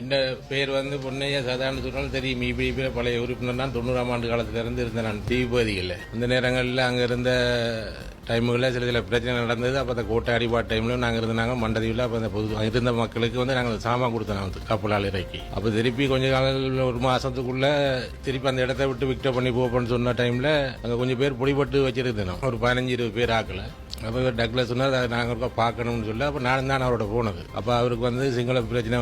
இந்த பேர் வந்து பொன்னையா சாதாரண சொன்னாலும் தெரியும். இபிபி பழைய உறுப்பினர் தான் தொண்ணூறாம் ஆண்டு காலத்துல இருந்து இருந்தேன் நான் டிவி அந்த நேரங்களில் அங்கே இருந்த டைமுகளில் சில சில பிரச்சனை நடந்தது. அப்போ அந்த கோட்டை அடிபாடு டைம்லையும் நாங்கள் இருந்தாங்க மண்டதீவில் அப்போ அந்த பொது இருந்த மக்களுக்கு வந்து நாங்கள் சாமான் கொடுத்தோம் நான் கப்பலால் இறக்கி. அப்போ திருப்பி கொஞ்ச காலம் ஒரு மாதத்துக்குள்ளே திருப்பி அந்த இடத்த விட்டு விக்டோ பண்ணி போப்போன்னு சொன்ன டைமில் அங்கே கொஞ்சம் பேர் பொடிபட்டு வச்சிருந்தோம் ஒரு பதினஞ்சு இருபது பேர் ஆக்கலை. அப்போ இவர் டக்ளஸ் சொன்னார் அதை நாங்கள் இருக்கோம் பார்க்கணும்னு சொல்லி அப்போ நான் தான் அவரோட போனது. அப்போ அவருக்கு வந்து சிங்கள பிரச்சனை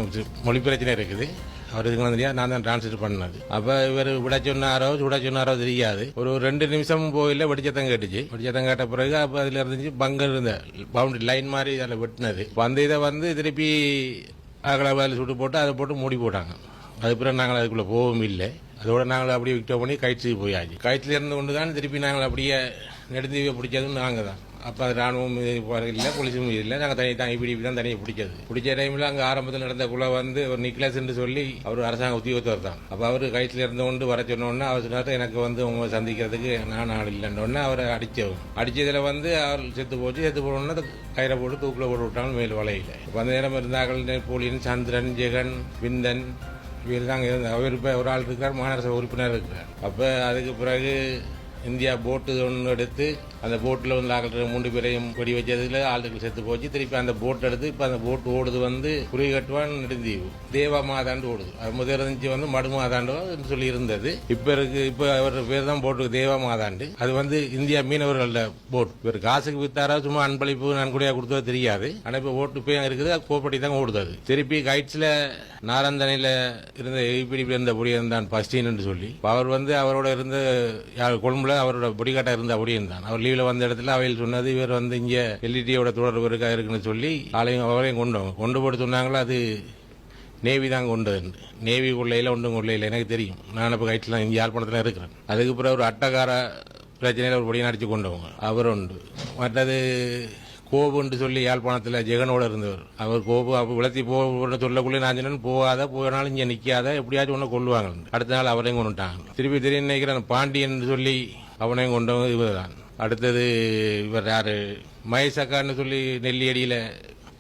மொழி பிரச்சனை இருக்குது. அவர் இதுக்கு தெரியாது நான் தான் டிரான்ஸ்லேட் பண்ணது. அப்போ இவர் விட சொன்னாரோ சுட சொன்னாரோ தெரியாது. ஒரு ரெண்டு நிமிஷம் போயில வெடிச்சத்தம் கேட்டுச்சு. வெடிச்சத்தம் கேட்ட பிறகு அப்போ அதில் இருந்துச்சு பங்கர் இருந்த பவுண்டரி லைன் மாதிரி அதில் வெட்டினது. அப்ப அந்த இதை வந்து திருப்பி அகலாபாதில் சுட்டு போட்டு அதை போட்டு மூடி போட்டாங்க. அது பிறகு நாங்கள் அதுக்குள்ளே போகவும் இல்லை. அதோட நாங்கள் அப்படியே விக்டோ பண்ணி கயிற்றுக்கு போயாச்சு. கயிற்றுல இருந்து கொண்டு தான் திருப்பி நாங்கள் அப்படியே நெடுந்தீவை பிடிச்சதும் நாங்கள் தான். அப்போ அது ராணுவம் இது இல்லை போலீஸும் இல்லை. நாங்கள் தனி தான் இப்படி தான் தனியாக பிடிச்சது பிடிச்ச டைமில் அங்கே ஆரம்பத்தில் நடந்த குழா வந்து ஒரு நிக்லஸ் என்று சொல்லி அவர் அரசாங்க உத்தியோகத்தவர் தான். அப்போ அவர் கயிற்றுல இருந்து கொண்டு வர சொன்னோன்னே அவர் சொன்னார் எனக்கு வந்து உங்களை சந்திக்கிறதுக்கு நான் ஆள் இல்லைன்னொன்னே அவரை அடித்தவர் அடித்ததில் வந்து அவர் செத்து போச்சு. செத்து போனோன்னே கயிறை போட்டு தூக்கில் போட்டு விட்டாங்க மேல் வலையில். இப்போ அந்த நேரம் இருந்தார்கள் போலியன் சந்திரன் ஜெகன் விந்தன் இவர் தான் இருந்தார் அவர் இப்போ ஒரு ஆள் இருக்கார் மாநகர உறுப்பினர் இருக்கிறார் அப்போ அதுக்கு பிறகு இந்தியா போட்டு ஒன்று எடுத்து அந்த போட்டில் வந்து ஆக்கள் மூன்று பேரையும் வெடி வச்சதுல ஆளுகள் செத்து போச்சு. திருப்பி அந்த போட் எடுத்து இப்போ அந்த போட் ஓடுது வந்து குறிகட்டுவான் நெடுந்தீவு. தேவா மாதாண்டு ஓடுது. அது முதல் இருந்துச்சு வந்து மடு மாதாண்டு சொல்லி இருந்தது இப்போ இருக்கு இப்போ அவர் பேர் தான் போட்டு தேவா மாதாண்டு அது வந்து இந்தியா மீனவர்களோட போட் இவர் காசுக்கு வித்தாரா சும்மா அன்பளிப்பு நன்கொடையாக கொடுத்தது தெரியாது. ஆனால் இப்போ ஓட்டு போய் இருக்குது அது கோப்படி தான் ஓடுது அது. திருப்பி கைட்ஸில் நாரந்தனையில் இருந்த எய்பிடிப்பில் இருந்த பொடியன் தான் பஸ்டின் சொல்லி. அவர் வந்து அவரோட இருந்த யார் கொழும்புல அவரோட பொடிகாட்டா இருந்த அப்படியே இருந்தான் அவர் லீவ்ல வந்த இடத்துல அவையில் சொன்னது இவர் வந்து இங்க எல்இடியோட தொடர்பு இருக்கா இருக்குன்னு சொல்லி ஆளையும் அவரையும் கொண்டு வாங்க. கொண்டு போட்டு சொன்னாங்களா அது நேவி தான் கொண்டு நேவி கொள்ளையில ஒன்றும் கொள்ளையில் எனக்கு தெரியும். நான் இப்போ கைட்டில் இங்கே யாழ்ப்பாணத்தில் இருக்கிறேன். அதுக்கு பிறகு ஒரு அட்டகார பிரச்சனையில் ஒரு பொடியை நடிச்சு கொண்டவங்க அவர் உண்டு. மற்றது கோபுன்னு சொல்லி யாழ்ப்பாணத்தில் ஜெகனோட இருந்தவர். அவர் கோபு அப்போ விளத்தி போக சொல்லக்குள்ளே நான் சொன்னேன் போகாத போனாலும் இங்கே நிற்காத எப்படியாச்சும் ஒன்று கொள்ளுவாங்க அடுத்த நாள் அவரையும் கொண்டுட்டாங்க திருப்பி திடீர்னு நினைக்கிறேன் பாண்டியன் சொல்லி அவனையும் கொண்டவங்க இவர் தான் அடுத்தது இவர் யாரு? மயசக்கான்னு சொல்லி நெல்லியடியில்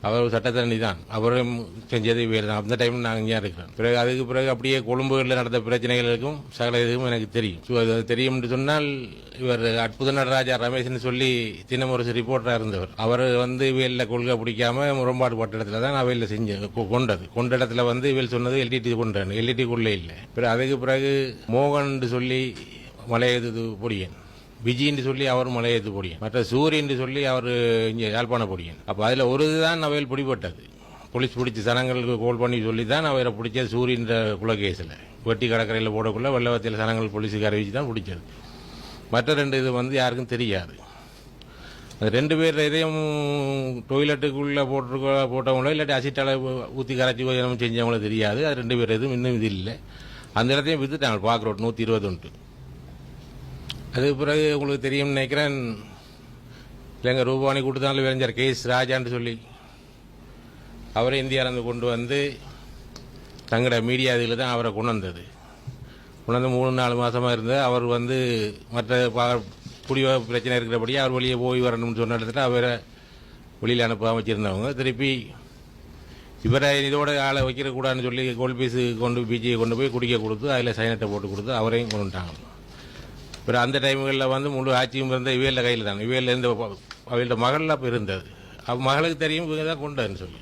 அவர் சட்டத்தரணி தான் அவரும் செஞ்சது வேறு தான் அந்த டைம் நாங்கள் இங்கே இருக்கிறோம். பிறகு அதுக்கு பிறகு அப்படியே கொழும்புகளில் நடந்த பிரச்சனைகளுக்கும் சகல இதுக்கும் எனக்கு தெரியும். ஸோ அது தெரியும் என்று சொன்னால் இவர் அற்புத நடராஜா ரமேஷ்னு சொல்லி தினமுரசு ரிப்போர்ட்டராக இருந்தவர். அவர் வந்து இவையில் கொள்கை பிடிக்காம முரண்பாடு பட்ட இடத்துல தான் அவையில் செஞ்ச கொ- கொண்டது. கொண்ட இடத்துல வந்து இவள் சொன்னது எல்டிடி கொண்டான் எல்டிடி கொள்ளை இல்லை. பிறகு அதுக்கு பிறகு மோகன் சொல்லி மலையது பொடியன். விஜின்னு சொல்லி அவர் மலையத்து பொடியன். மற்ற சூரியன் சொல்லி அவர் இங்கே யாழ்ப்பாண பொடியன். அப்போ அதில் ஒரு இதுதான் அவையில் பிடிபட்டது. போலீஸ் பிடிச்சி சனங்களுக்கு கோல் பண்ணி சொல்லி தான் அவரை பிடிச்சது சூரியன்ற குலகேசில். வெட்டி கடற்கரையில் போடக்குள்ள வெள்ளவத்தில் சனங்கள் போலீஸுக்கு அறிவிச்சு தான் பிடிச்சது. மற்ற ரெண்டு இது வந்து யாருக்கும் தெரியாது. அது ரெண்டு பேர் இதையும் டொய்லெட்டுக்குள்ளே போட்டிருக்க போட்டவங்களோ இல்லாட்டி அசிட்டால ஊற்றி கரைச்சி போய் செஞ்சவங்களோ தெரியாது. அது ரெண்டு பேர் எதுவும் இன்னும் இது இல்லை. அந்த இடத்தையும் விற்றுட்டாங்க பார்க்குறோம் நூற்றி இருபத்தொன்று. அதுக்கு பிறகு உங்களுக்கு தெரியும்னு நினைக்கிறேன். இல்லைங்க ரூபானி கொடுத்தாலும் விளைஞ்சார் கே எஸ் ராஜான்னு சொல்லி. அவரை இந்தியாவிலேருந்து கொண்டு வந்து தங்களோட மீடியா இதில் தான் அவரை கொண்டு வந்தது. கொண்டு வந்து மூணு நாலு மாதமாக இருந்து அவர் வந்து மற்ற குடி பிரச்சனை இருக்கிறபடி அவர் வெளியே போய் வரணும்னு சொன்ன இடத்துல அவரை வெளியில் அனுப்பாம வச்சிருந்தவங்க திருப்பி இவரை இதோட ஆளை வைக்கிறக்கூடாதுன்னு சொல்லி கோல்பீஸு கொண்டு பிஜியை கொண்டு போய் குடிக்க கொடுத்து அதில் சைனட்டை போட்டு கொடுத்து அவரையும் கொண்டு வந்துட்டாங்க அப்புறம் அந்த டைம்களில் வந்து முழு ஆட்சியும் இருந்த இவையில் கையில் தான். இவையில் இருந்த அவையோட மகளில் அப்போ இருந்தது. அவ மகளுக்கு தெரியும் இவங்க தான் கொண்டாருன்னு சொல்லி.